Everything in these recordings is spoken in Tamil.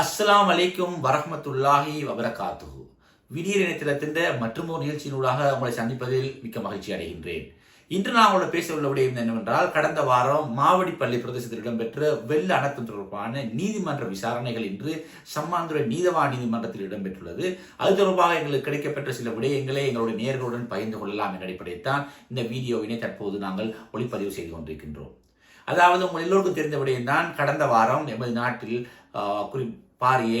அஸ்ஸலாம் வலைக்கும் வரஹமத்துல்லாஹி வபரகாத்து விடியர் இணையதளத்தின் மற்றும் ஒரு நிகழ்ச்சியினூடாக உங்களை சந்திப்பதில் மிக்க மகிழ்ச்சி அடைகின்றேன். இன்று நான் உங்களை பேச உள்ள விடயம் என்னவென்றால் கடந்த வாரம் மாவடிப்பள்ளி பிரதேசத்தில் இடம்பெற்ற வெள்ள அனர்த்தம் தொடர்பான நீதிமன்ற விசாரணைகள் இன்று சம்மாந்துறை நீதவா நீதிமன்றத்தில் இடம்பெற்றுள்ளது. அது தொடர்பாக எங்களுக்கு கிடைக்கப்பெற்ற சில விடயங்களை எங்களுடைய நேர்களுடன் பகிர்ந்து கொள்ளலாம் என்ற அடிப்படையில் தான் இந்த வீடியோவினை தற்போது நாங்கள் ஒளிப்பதிவு செய்து கொண்டிருக்கின்றோம். அதாவது உங்கள் எல்லோருக்கும் தெரிந்த தான் கடந்த வாரம் எமது நாட்டில் குறி பாரிய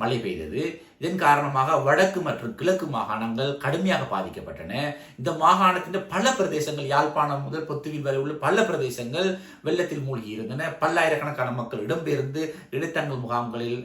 மழை பெய்தது. இதன் காரணமாக வடக்கு மற்றும் கிழக்கு மாகாணங்கள் கடுமையாக பாதிக்கப்பட்டன. இந்த மாகாணத்தின் பல பிரதேசங்கள் யாழ்ப்பாணம் முதல் பொத்துவில் வரை உள்ள பல பிரதேசங்கள் வெள்ளத்தில் மூழ்கி இருந்தன. பல்லாயிரக்கணக்கான மக்கள் இடம்பெயர்ந்து இடைத்தங்கள் முகாம்களில்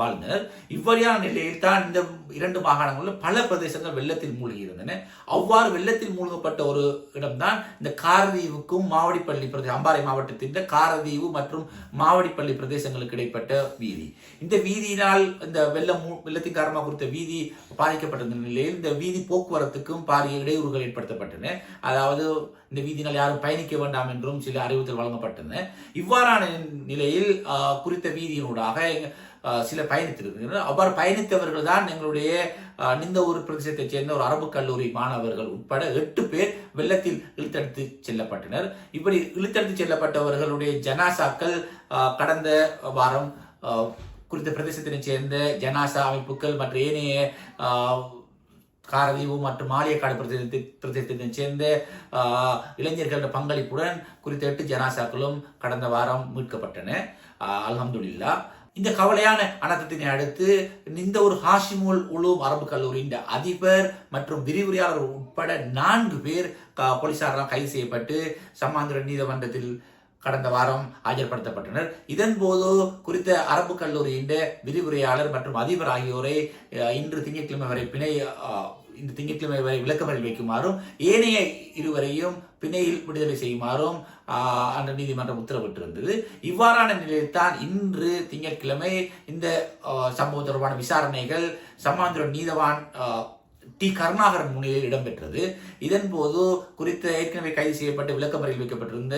வாழ்ந்தனர். இவ்வாறான நிலையில் தான் இந்த இரண்டு மாகாணங்களில் பல பிரதேசங்கள் வெள்ளத்தில் மூழ்கி இருந்தன. அவ்வாறு வெள்ளத்தில் மூழ்கப்பட்ட ஒரு இடம்தான் இந்த காரதீவுக்கும் மாவடிப்பள்ளி பிரதேசம் அம்பாறை மாவட்டத்தின் காரதீவு மற்றும் மாவடிப்பள்ளி பிரதேசங்களுக்கு இடைப்பட்ட வீதி. இந்த வீதியினால் இந்த வெள்ளம் வெள்ளத்தின் காரணமாக குறித்த வீதி பாதிக்கப்பட்ட நிலையில் இந்த வீதி போக்குவரத்துக்கும் பாரிய இடையூறுகள் ஏற்படுத்தப்பட்டன. அதாவது இந்த வீதியினால் யாரும் பயணிக்க வேண்டாம் என்றும் சில அறிவுறுத்தல் வழங்கப்பட்டன. இவ்வாறான நிலையில் ஆஹ், குறித்த வீதியினூடாக சில பயணித்திருக்கின்றனர் அவ்வாறு பயணித்தவர்கள் தான் எங்களுடைய நிந்த ஊர் பிரதேசத்தைச் சேர்ந்த ஒரு அரபு கல்லூரி மாணவர்கள் உட்பட எட்டு பேர் வெள்ளத்தில் இழுத்தெடுத்து செல்லப்பட்டனர். இப்படி இழுத்தெடுத்து செல்லப்பட்டவர்களுடைய ஜனாசாக்கள் ஆஹ், கடந்த வாரம் குறித்த பிரதேசத்தினைச் சேர்ந்த ஜனாசா அமைப்புகள் மற்றும் ஏனைய காரதீவு மற்றும் மாலியக்காடு பிரதேசத்தை பிரதேசத்தினை சேர்ந்த இளைஞர்களின் பங்களிப்புடன் குறித்த எட்டு ஜனாசாக்களும் கடந்த வாரம் மீட்கப்பட்டன. அலமதுல்லா இந்த கவலையான அனர்த்தத்தினை அடுத்து இந்த ஒரு ஹாஷிமுல் உலூம் அரபு கல்லூரியின் அதிபர் மற்றும் விரிவுரையாளர் உட்பட நான்கு பேர் போலீசாரால் கைது செய்யப்பட்டு சமாந்திர நீதிமன்றத்தில் கடந்த வாரம் ஆஜர்படுத்தப்பட்டனர். இதன் போது குறித்த அரபு கல்லூரியின் விரிவுரையாளர் மற்றும் அதிபர் ஆகியோரை இன்று திங்கட்கிழமை வரை பிணை இந்த திங்கட்கிழமை வரை விளக்கமறில் வைக்குமாறும் ஏனைய இருவரையும் பிணையில் விடுதலை செய்யுமாறும் அந்த நீதிமன்றம் உத்தரவிட்டிருந்தது. இவ்வாறான நிலையில்தான் இன்று திங்கட்கிழமை இந்த சம்பவம் தொடர்பான விசாரணைகள் சமாந்திர நீதவான் டி. கருணாகரன் முன்னிலையில் இடம்பெற்றது. இதன் போது குறித்த ஏற்கனவே கைது செய்யப்பட்டு விளக்கமறையில் வைக்கப்பட்டிருந்த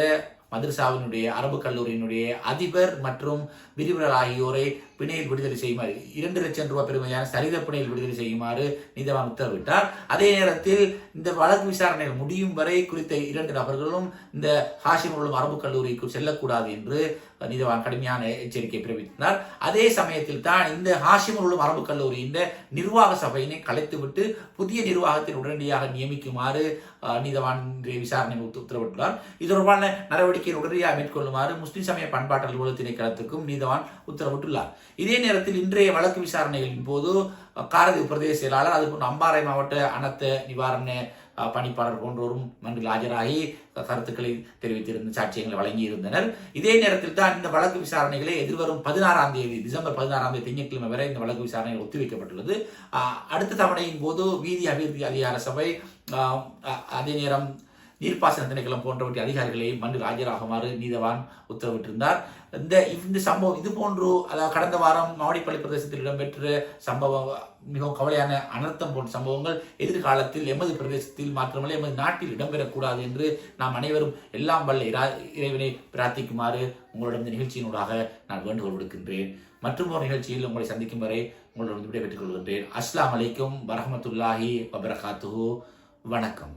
மதரசாவினுடைய அரபு கல்லூரியினுடைய அதிபர் மற்றும் விரிவுரையாளர் ஆகியோரை பிணையில் விடுதலை செய்யுமாறு இரண்டு லட்சம் ரூபாய் பெருமையான சரித பிணையில் விடுதலை செய்யுமாறு நீதவான் உத்தரவிட்டார். அதே நேரத்தில் இந்த வழக்கு விசாரணை முடியும் வரை குறித்த இரண்டு நபர்களும் இந்த ஹாஷிமுள்ளும் அரபு கல்லூரிக்கு செல்லக்கூடாது என்று நீதவான் கடுமையான எச்சரிக்கை பிறப்பித்தார். அதே சமயத்தில் தான் இந்த ஹாஷிமுள்ளும் உள்ள அரபு கல்லூரியின் நிர்வாக சபையினை கலைத்துவிட்டு புதிய நிர்வாகத்தை உடனடியாக நியமிக்குமாறு அஹ், நீதவான் விசாரணை உத்தரவிட்டுள்ளார். இது தொடர்பான நடவடிக்கையை உடனடியாக மேற்கொள்ளுமாறு முஸ்லிம் சமய பண்பாட்டு அலுவலக திணைக்களத்துக்கும் நீதவான் உத்தரவிட்டுள்ளார். இதே நேரத்தில் இன்றைய வழக்கு விசாரணைகளின் போது காரதி பிரதேச செயலாளர் அதுபோன்று அம்பாறை மாவட்ட அனர்த்த நிவாரண பணிப்பாளர் போன்றோரும் மன்றில் ஆஜராகி கருத்துக்களை தெரிவித்திருந்த சாட்சியங்களை வழங்கியிருந்தனர். இதே நேரத்தில் தான் இந்த வழக்கு விசாரணைகளை எதிர்வரும் பதினாறாம் தேதி டிசம்பர் பதினாறாம் தேதி திங்கட்கிழமை வரை இந்த வழக்கு விசாரணைகள் ஒத்திவைக்கப்பட்டுள்ளது. அடுத்த தவணையின் போது வீதி அபிவிருத்தி அதிகார சபை அதே நேரம் நீர்ப்பாசன திணைக்களம் போன்றவற்றை அதிகாரிகளை மண்ணில் ஆஜராகுமாறு நீதவான் உத்தரவிட்டிருந்தார். இந்த இந்த சம்பவம் இது போன்று அதாவது கடந்த வாரம் மாவடிப்பள்ளி பிரதேசத்தில் இடம்பெற்ற சம்பவம் மிகவும் கவலையான அனர்த்தம் போன்ற சம்பவங்கள் எதிர்காலத்தில் எமது பிரதேசத்தில் மாத்திரமல்ல எமது நாட்டில் இடம்பெறக்கூடாது என்று நாம் அனைவரும் எல்லாம் வல்ல இறைவனை பிரார்த்திக்குமாறு உங்களிடம் இந்த நிகழ்ச்சியினூடாக நான் வேண்டுகோள் விடுக்கின்றேன். மற்றும் ஒரு நிகழ்ச்சியில் உங்களை சந்திக்கும் வரை உங்களிடம் விடைபெற்றுக் கொள்கின்றேன். அஸ்லாம் அலைக்கும் வரஹ்மத்துல்லாஹி வபரகாத்துஹு. வணக்கம்.